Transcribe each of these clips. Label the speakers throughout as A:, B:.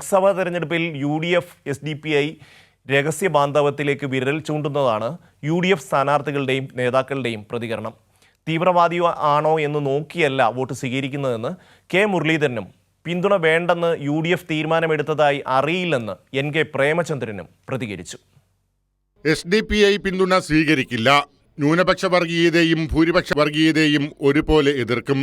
A: ലോക്സഭാ തെരഞ്ഞെടുപ്പിൽ U D F S D P I രഹസ്യ ബാന്ധവത്തിലേക്ക് വിരൽ ചൂണ്ടുന്നതാണ് യു ഡി എഫ് സ്ഥാനാർത്ഥികളുടെയും നേതാക്കളുടെയും പ്രതികരണം. തീവ്രവാദിയോ ആണോ എന്ന് നോക്കിയല്ല വോട്ട് സ്വീകരിക്കുന്നതെന്ന് കെ മുരളീധരനും പിന്തുണ വേണ്ടെന്ന് യു ഡി എഫ് തീരുമാനമെടുത്തതായി അറിയില്ലെന്ന് എൻ കെ പ്രേമചന്ദ്രനും പ്രതികരിച്ചു.
B: എസ് ഡി പി ഐ പിന്തുണ സ്വീകരിക്കില്ല. ന്യൂനപക്ഷ വർഗീയതയും ഭൂരിപക്ഷ വർഗീയതയും ഒരുപോലെ എതിർക്കും.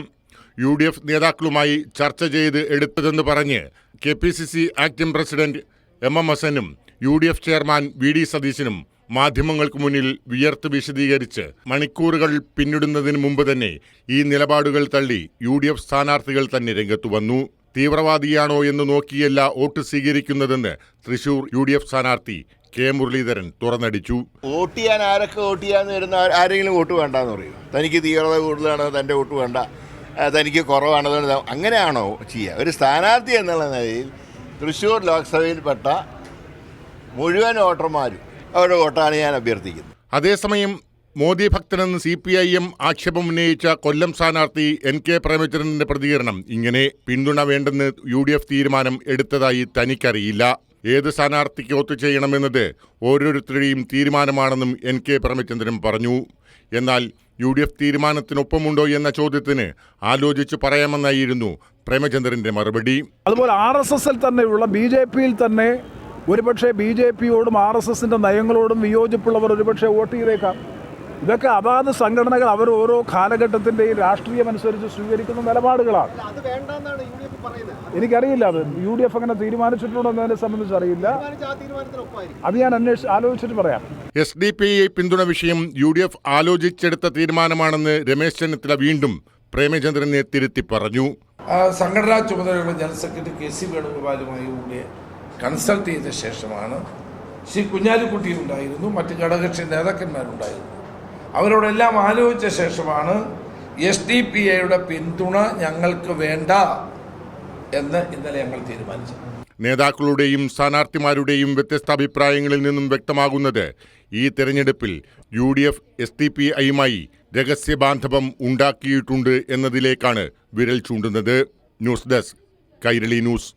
B: യു ഡി എഫ് നേതാക്കളുമായി ചർച്ച ചെയ്ത് എടുത്തതെന്ന് പറഞ്ഞ് K P C C acting president M M ഹസനും U D F chairman V D സതീശനും മാധ്യമങ്ങൾക്ക് മുന്നിൽ വിയർത്ത് വിശദീകരിച്ച് മണിക്കൂറുകൾ പിന്നിടുന്നതിന് മുമ്പ് തന്നെ ഈ നിലപാടുകൾ തള്ളി യു ഡി എഫ് സ്ഥാനാർത്ഥികൾ തന്നെ രംഗത്തു വന്നു. തീവ്രവാദിയാണോ എന്ന് നോക്കിയല്ല വോട്ട് സ്വീകരിക്കുന്നതെന്ന് തൃശൂർ യു ഡി എഫ് സ്ഥാനാർത്ഥി കെ മുരളീധരൻ തുറന്നടിച്ചു.
C: വോട്ട് ചെയ്യാൻ ആരൊക്കെ വോട്ട് ചെയ്യാന്ന് വരുന്ന ആരെങ്കിലും വോട്ട് വേണ്ടെന്ന് പറയും. തനിക്ക് തീവ്രത കൂടുതലാണ് തന്റെ വോട്ട് വേണ്ട. തനിക്ക് കുറവാണ് അതുകൊണ്ട് അങ്ങനെയാണോ ചെയ്യുക ഒരു സ്ഥാനാർത്ഥി എന്നുള്ള നിലയിൽ തൃശ്ശൂർ ലോക്സഭയിൽപ്പെട്ട മുഴുവൻ വോട്ടർമാരും അവരുടെ വോട്ടാണ് ഞാൻ അഭ്യർത്ഥിക്കുന്നത്
B: അതേസമയം മോദി ഭക്തനെന്ന് സി പി ഐ എം ആക്ഷേപം ഉന്നയിച്ച കൊല്ലം സ്ഥാനാർത്ഥി എൻ കെ പ്രേമചന്ദ്രന്റെ പ്രതികരണം ഇങ്ങനെ പിന്തുണ വേണ്ടെന്ന് യു തീരുമാനം എടുത്തതായി തനിക്കറിയില്ല. ഏത് സ്ഥാനാർത്ഥിക്ക് വോട്ട് ചെയ്യണമെന്നത് ഓരോരുത്തരുടെയും തീരുമാനമാണെന്നും എൻ കെ പ്രേമചന്ദ്രൻ പറഞ്ഞു. എന്നാൽ യു ഡി എഫ് തീരുമാനത്തിനൊപ്പമുണ്ടോ എന്ന ചോദ്യത്തിന് ആലോചിച്ച് പറയാമെന്നായിരുന്നു പ്രേമചന്ദ്രന്റെ മറുപടി.
D: അതുപോലെ ആർ എസ് എസിൽ തന്നെയുള്ള ബി ജെ പിയിൽ തന്നെ ഒരുപക്ഷെ ബി ജെ പിയോടും ആർ എസ് എസിന്റെ നയങ്ങളോടും വിയോജിപ്പുള്ളവർ ഒരുപക്ഷെ വോട്ട് ചെയ്തേക്കാം. ഇതൊക്കെ അതാത് സംഘടനകൾ അവർ ഓരോ കാലഘട്ടത്തിന്റെയും രാഷ്ട്രീയമനുസരിച്ച് സ്വീകരിക്കുന്ന നിലപാടുകളാണ്. എനിക്കറിയില്ല അത്. യു ഡി എഫ് അങ്ങനെ തീരുമാനിച്ചിട്ടുണ്ടോ എന്നതിനെ സംബന്ധിച്ച് അറിയില്ല. അത് ഞാൻ അന്വേഷിച്ച് ആലോചിച്ചിട്ട് പറയാം.
B: എസ് ഡി പി ഐ പിന്തുണ വിഷയം യു ഡി എഫ് ആലോചിച്ചെടുത്ത തീരുമാനമാണെന്ന് രമേശ് ചെന്നിത്തല വീണ്ടും പ്രേമചന്ദ്രനെ തിരുത്തി പറഞ്ഞു.
E: സംഘടനാ ചുമതലയുള്ള ജനറൽ സെക്രട്ടറി കെ സി വേണുഗോപാലുമായി കൂടി കൺസൾട്ട് ചെയ്ത ശേഷമാണ് ശ്രീ കുഞ്ഞാലിക്കുട്ടി ഉണ്ടായിരുന്നു മറ്റ് ഘടകകക്ഷി നേതാക്കന്മാരുണ്ടായിരുന്നു. അവരോടെല്ലാം ആലോചിച്ച ശേഷമാണ് എസ് ഡി പി ഐയുടെ പിന്തുണ ഞങ്ങൾക്ക് വേണ്ട എന്ന് ഇന്നലെ ഞങ്ങൾ തീരുമാനിച്ചു.
B: നേതാക്കളുടെയും സ്ഥാനാർത്ഥിമാരുടെയും വ്യത്യസ്ത അഭിപ്രായങ്ങളിൽ നിന്നും വ്യക്തമാകുന്നത് ഈ തെരഞ്ഞെടുപ്പിൽ U D F S D P ഐയുമായി രഹസ്യബാന്ധവം ഉണ്ടാക്കിയിട്ടുണ്ട് എന്നതിലേക്കാണ് വിരൽ ചൂണ്ടുന്നത്. News desk Kairali news.